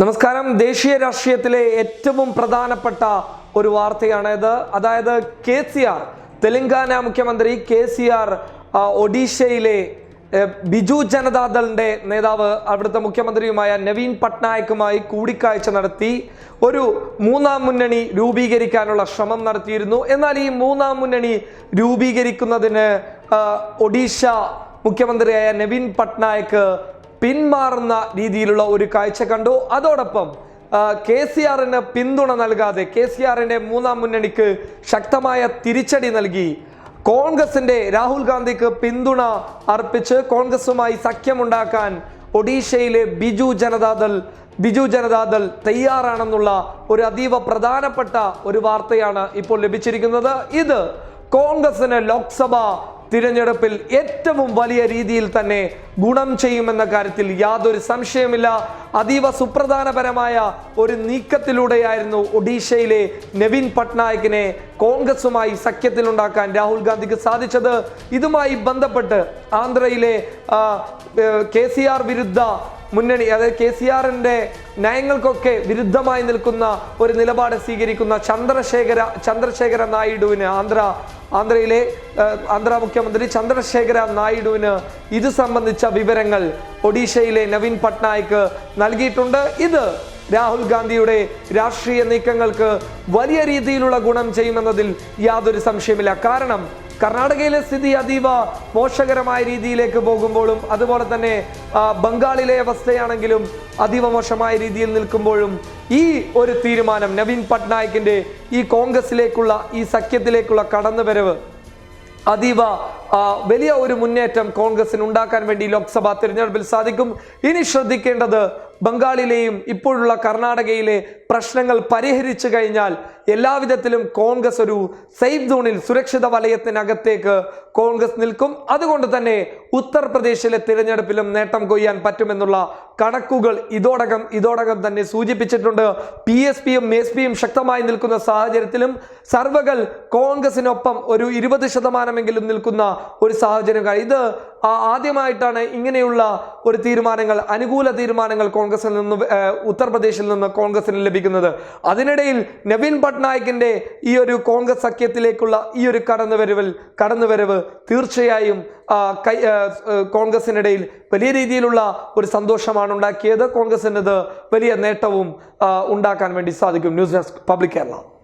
നമസ്കാരം. ദേശീയ രാഷ്ട്രീയത്തിലെ ഏറ്റവും പ്രധാനപ്പെട്ട ഒരു വാർത്തയാണ് ഇത്. അതായത് കെ സി ആർ തെലങ്കാന മുഖ്യമന്ത്രി കെ സി ആർ ഒഡീഷയിലെ ബിജു ജനതാദളിന്റെ നേതാവ് അവിടുത്തെ മുഖ്യമന്ത്രിയുമായ നവീൻ പട്നായക്കുമായി കൂടിക്കാഴ്ച നടത്തി. ഒരു മൂന്നാം മുന്നണി രൂപീകരിക്കാനുള്ള ശ്രമം നടത്തിയിരുന്നു. എന്നാൽ ഈ മൂന്നാം മുന്നണി രൂപീകരിക്കുന്നതിന് ഒഡീഷ മുഖ്യമന്ത്രിയായ നവീൻ പട്നായക്ക് പിന്മാറുന്ന രീതിയിലുള്ള ഒരു കാഴ്ച കണ്ടു. അതോടൊപ്പം കെ സി ആറിന് പിന്തുണ നൽകാതെ കെ സി ആറിന്റെ മൂന്നാം മുന്നണിക്ക് ശക്തമായ തിരിച്ചടി നൽകി. കോൺഗ്രസിന്റെ രാഹുൽ ഗാന്ധിക്ക് പിന്തുണ അർപ്പിച്ച് കോൺഗ്രസുമായി സഖ്യമുണ്ടാക്കാൻ ഒഡീഷയിലെ ബിജു ജനതാദൾ ബിജു ജനതാദൾ തയ്യാറാണെന്നുള്ള ഒരു അതീവ പ്രധാനപ്പെട്ട ഒരു വാർത്തയാണ് ഇപ്പോൾ ലഭിച്ചിരിക്കുന്നത്. ഇത് കോൺഗ്രസിന് ലോക്സഭ തിരഞ്ഞെടുപ്പിൽ ഏറ്റവും വലിയ രീതിയിൽ തന്നെ ഗുണം ചെയ്യുമെന്ന കാര്യത്തിൽ യാതൊരു സംശയമില്ല അതീവ സുപ്രധാനപരമായ ഒരു നീക്കത്തിലൂടെയായിരുന്നു ഒഡീഷയിലെ നവീൻ പട്നായിക്കിനെ കോൺഗ്രസുമായി സഖ്യത്തിലുണ്ടാക്കാൻ രാഹുൽ ഗാന്ധിക്ക് സാധിച്ചത്. ഇതുമായി ബന്ധപ്പെട്ട് ആന്ധ്രയിലെ കെ വിരുദ്ധ മുന്നണി അതായത് കെ സി ആറിന്റെ നയങ്ങൾക്കൊക്കെ വിരുദ്ധമായി നിൽക്കുന്ന ഒരു നിലപാട് സ്വീകരിക്കുന്ന ചന്ദ്രശേഖര ചന്ദ്രശേഖര നായിഡുവിന് ആന്ധ്ര ആന്ധ്രയിലെ ആന്ധ്ര മുഖ്യമന്ത്രി ചന്ദ്രശേഖര നായിഡുവിന് ഇത് സംബന്ധിച്ച വിവരങ്ങൾ ഒഡീഷയിലെ നവീൻ പട്നായിക്ക് നൽകിയിട്ടുണ്ട്. ഇത് രാഹുൽ ഗാന്ധിയുടെ രാഷ്ട്രീയ നീക്കങ്ങൾക്ക് വലിയ രീതിയിലുള്ള ഗുണം ചെയ്യുമെന്നതിൽ യാതൊരു സംശയമില്ല. കാരണം കർണാടകയിലെ സ്ഥിതി അതീവ മോശകരമായ രീതിയിലേക്ക് പോകുമ്പോഴും അതുപോലെ തന്നെ ബംഗാളിലെ അവസ്ഥയാണെങ്കിലും അതീവ മോശമായ രീതിയിൽ നിൽക്കുമ്പോഴും ഈ ഒരു തീരുമാനം നവീൻ പട്നായിക്കിന്റെ ഈ കോൺഗ്രസിലേക്കുള്ള ഈ സഖ്യത്തിലേക്കുള്ള കടന്നുവരവ് അതീവ വലിയ ഒരു മുന്നേറ്റം കോൺഗ്രസിന് ഉണ്ടാക്കാൻ വേണ്ടി ലോക്സഭാ തിരഞ്ഞെടുപ്പിൽ സാധിക്കും. ഇനി ശ്രദ്ധിക്കേണ്ടത് ബംഗാളിലെയും ഇപ്പോഴുള്ള കർണാടകയിലെ പ്രശ്നങ്ങൾ പരിഹരിച്ചു കഴിഞ്ഞാൽ എല്ലാവിധത്തിലും കോൺഗ്രസ് ഒരു സേഫ് സോണിൽ സുരക്ഷിത വലയത്തിനകത്തേക്ക് കോൺഗ്രസ് നിൽക്കും അതുകൊണ്ട് തന്നെ ഉത്തർപ്രദേശിലെ തിരഞ്ഞെടുപ്പിലും നേട്ടം കൊയ്യാൻ പറ്റുമെന്നുള്ള കണക്കുകൾ ഇതോടകം ഇതോടകം തന്നെ സൂചിപ്പിച്ചിട്ടുണ്ട് പി എസ് പിയും എസ് പിയും ശക്തമായി നിൽക്കുന്ന സാഹചര്യത്തിലും സർവകൾ കോൺഗ്രസിനൊപ്പം ഒരു ഇരുപത് ശതമാനമെങ്കിലും നിൽക്കുന്ന ഒരു സാഹചര്യം. ഇത് ആദ്യമായിട്ടാണ് ഇങ്ങനെയുള്ള ഒരു തീരുമാനങ്ങൾ അനുകൂല തീരുമാനങ്ങൾ കോൺഗ്രസിൽ നിന്ന് ഉത്തർപ്രദേശിൽ നിന്ന് കോൺഗ്രസിന് ലഭിക്കുന്നത്. അതിനിടയിൽ നവീൻ പട്നായിക്കിന്റെ ഈ ഒരു കോൺഗ്രസ് സഖ്യത്തിലേക്കുള്ള ഈ ഒരു കടന്നുവരവിൽ കടന്നുവരവ് തീർച്ചയായും കൈ കോൺഗ്രസിനിടയിൽ വലിയ രീതിയിലുള്ള ഒരു സന്തോഷമാണ് ഉണ്ടാക്കിയത്. കോൺഗ്രസിനത് വലിയ നേട്ടവും ഉണ്ടാക്കാൻ വേണ്ടി സാധിക്കും. News desk public Kerala.